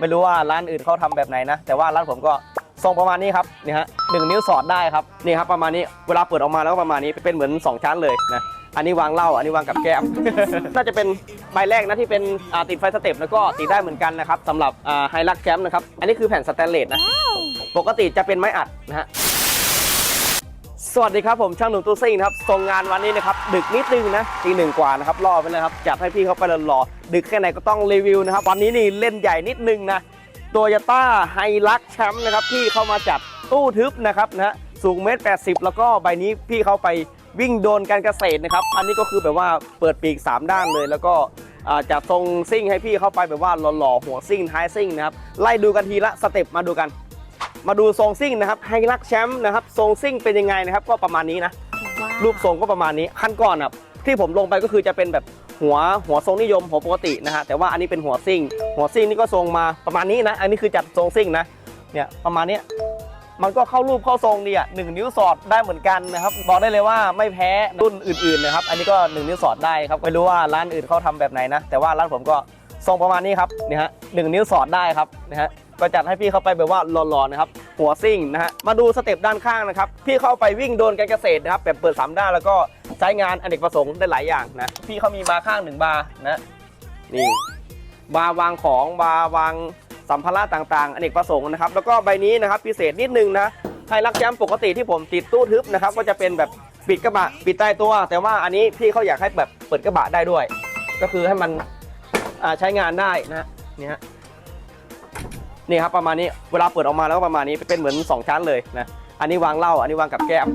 ไม่รู้ว่าร้านอื่นเขาทำแบบไหนนะ แต่ว่าร้านผมก็ทรงประมาณนี้ครับนี่ฮะหนึ่งนิ้วสอดได้ครับนี่ครับประมาณนี้เวลาเปิดออกมาแล้วก็ประมาณนี้เป็นเหมือน 2 ชั้นเลยนะอันนี้วางเหล้าอันนี้วางกับแก้ม น่าจะเป็นใบแรกนะที่เป็นอ่าติดไฟสเต็ปแล้วก็ติดได้เหมือนกันนะครับสำหรับไฮลักแคมป์นะครับอันนี้คือแผ่นสแตนเลสนะปกติจะเป็นไม้อัดนะฮะ สวัสดีครับผมช่างหนุ่มตู้ซิ่งครับส่งงานวันนี้นะครับดึกนิดนึงนะตีหนึ่งกว่านะครับรอไปเลยครับจัดให้พี่เขาไปรอดึกแค่ไหนก็ต้องรีวิวนะครับวันนี้นี่เล่นใหญ่นิดนึงนะโตโยต้าไฮลักแชมป์นะครับที่เข้ามาจัดตู้ทึบนะครับนะฮะสูงเมตรแปแล้วก็ใบนี้พี่เขาไปวิ่งโดนการเกษตรนะครับอันนี้ก็คือแบบว่าเปิดปีก 3 ด้านเลย แล้วก็จะทรงซิ่งให้พี่เข้าไปแบบว่าหล่อๆหัวซิ่งท้ายซิ่งนะครับไล่ดูกันทีละสเต็ปมาดูกัน มาดูทรงซิ่งนะครับไฮลักแชมป์นะครับทรงซิ่งเป็นยังไงนะครับ ก็ประมาณนี้นะ รูปทรงก็ประมาณนี้ขั้นก่อนอะที่ผมลงไปก็คือจะเป็นแบบหัวหัวทรงนิยมหัวปกตินะฮะแต่ว่าอันนี้เป็นหัวซิ่ง หัวซิ่งนี่ก็ทรงมาประมาณนี้นะ อันนี้คือจัดทรงซิ่งนะเนี่ยประมาณเนี้ยมันก็เข้ารูปเข้าทรงดีอะหนึ่งนิ้วสอดได้เหมือนกันนะครับบอกได้เลยว่าไม่แพ้รุ่นอื่นๆนะครับอันนี้ก็หนึ่งนิ้วสอดได้ครับไม่รู้ว่าร้านอื่นเขาทำแบบไหนนะแต่ว่าร้านผมก็ทรงประมาณนี้ครับเนี่ยฮะหนึ่งนิ้วสอดได้ครับนะฮะ ก็จัดให้พี่เข้าไปแบบว่าหล่อๆนะครับหัวซิ่งนะฮะมาดูสเต็ปด้านข้างนะครับพี่เข้าไปวิ่งโดนการเกษตรนะครับแบบเปิดสามด้านแล้วก็ใช้งานอเนกประสงค์ได้หลายอย่างนะพี่เขามีบาร์ข้างหนึ่งบาร์นะนี่บาร์วางของบาร์วางสัมภาระต่างๆอเนกประสงค์นะครับแล้วก็ใบนี้นะครับพิเศษนิดนึงนะไฮรักแจมปกติที่ผมติดตู้ทึบนะครับก็จะเป็นแบบปิดกระบะปิดใต้ตัว แต่ว่าอันนี้พี่เขาอยากให้แบบเปิดกระบะได้ด้วย ก็คือให้มันใช้งานได้นะเนี่ย นี่ครับประมาณนี้เวลาเปิดออกมาแล้วก็ประมาณนี้เป็นเหมือน 2 ชั้นเลยนะอันนี้วางเหล้าอันนี้วางกับแก้ม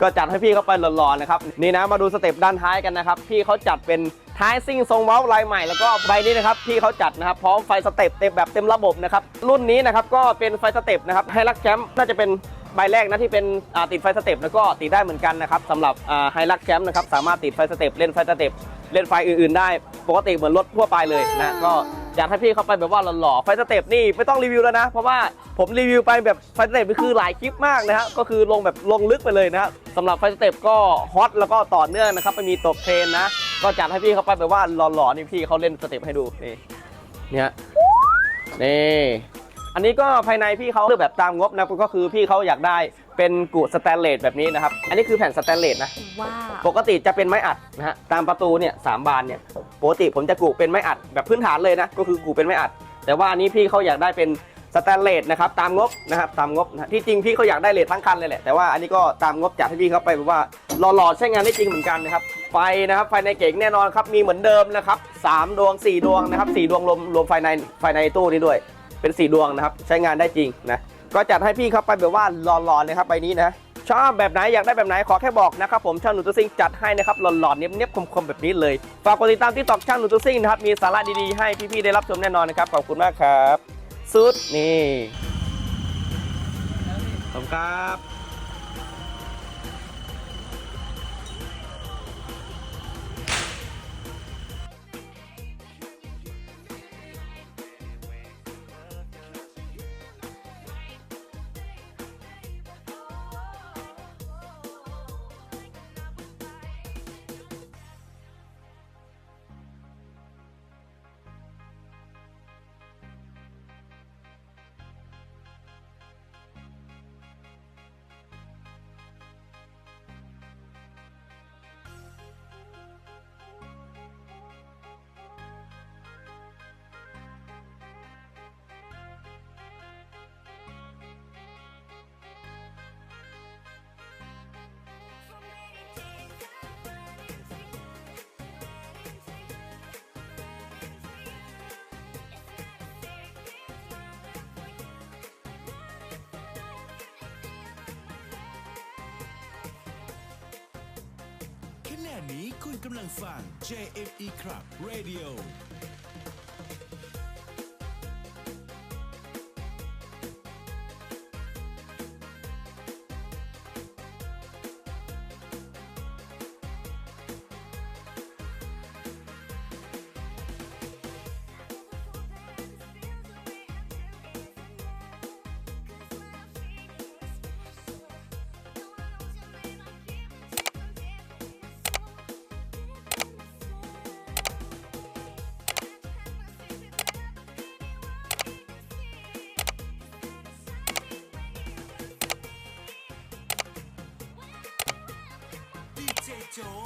ก็จัดให้พี่เขาไปหล่อๆนะครับนี่นะมาดูสเต็ปด้านท้ายกันนะครับพี่เขาจัดเป็นท้ายซิ่งทรงเว้าลายใหม่แล้วก็ใบนี้นะครับพี่เขาจัดนะครับพร้อมไฟสเต็ปเต็มแบบเต็มระบบนะครับรุ่นนี้นะครับก็เป็นไฟสเต็ปนะครับไฮลักแชมป์น่าจะเป็นใบแรกนะที่เป็นติดไฟสเต็ปแล้วก็ติดได้เหมือนกันนะครับสำหรับไฮลักแชมป์นะครับสามารถติดไฟสเต็ปเล่นไฟสเต็ปเล่นไฟอื่นๆ ได้ ปกติเหมือนรถทั่วไปเลยนะก็ อยากให้พี่เข้าไปแบบว่าหล่อๆไฟสเต็ปนี่ไม่ต้องรีวิวแล้วนะ เพราะว่าผมรีวิวไปแบบไฟสเต็ปนี่คือหลายคลิปมากนะฮะก็คือลงแบบลงลึกไปเลยนะฮะสำหรับไฟสเต็ปก็ฮอตแล้วก็ต่อเนื่องนะครับไม่มีตกเทรนนะ ก็จัดให้พี่เข้าไปแบบว่าหล่อๆนี่พี่เขาเล่นสเต็ปให้ดูนี่เนี่ยนี่อันนี้ก็ภายในพี่เขาเลือกแบบตามงบนะก็คือพี่เขาอยากได้เป็นกุสแตนเลสแบบนี้นะครับ อันนี้คือแผ่นสแตนเลสนะ ว้าว ปกติจะเป็นไม้อัดนะฮะ ตามประตูเนี่ยสามบานเนี่ย ปกติผมจะกูเป็นไม้อัดแบบพื้นฐานเลยนะก็คือกูเป็นไม้อัด แต่ว่าอันนี้พี่เขาอยากได้เป็นสแตนเลสนะครับตามงบนะครับตามงบนะที่จริงพี่เขาอยากได้เลสทั้งคันเลยแหละแต่ว่าอันนี้ก็ตามงบจัดให้พี่เขาไปแบบว่าหล่อๆใช้งานได้จริงเหมือนกันนะครับไฟนะครับไฟในเก๋งแน่นอนครับมีเหมือนเดิมนะครับสามดวงสี่ดวงนะครับสี่ดวงรวมรวมไฟในไฟในตู้นี้ด้วยเป็นสี่ดวงนะครับใช้งานได้จริงนะก็จัดให้พี่เขาไปแบบว่าหล่อๆเลยครับใบนี้นะ ชอบแบบไหนอยากได้แบบไหนขอแค่บอกนะครับผมช่างหนูตัวซิงจัดให้นะครับหล่อนๆเนี้ยบๆคมๆแบบนี้เลยฝากกดติดตามที่ตอกช่างหนูตัวซิงนะครับมีสาระดีๆให้พี่ๆได้รับชมแน่นอนนะครับขอบคุณมากครับ สุดนี่ขอบคุณครับ ณะนี้คุณกำลังฟัง JME Club Radio โจม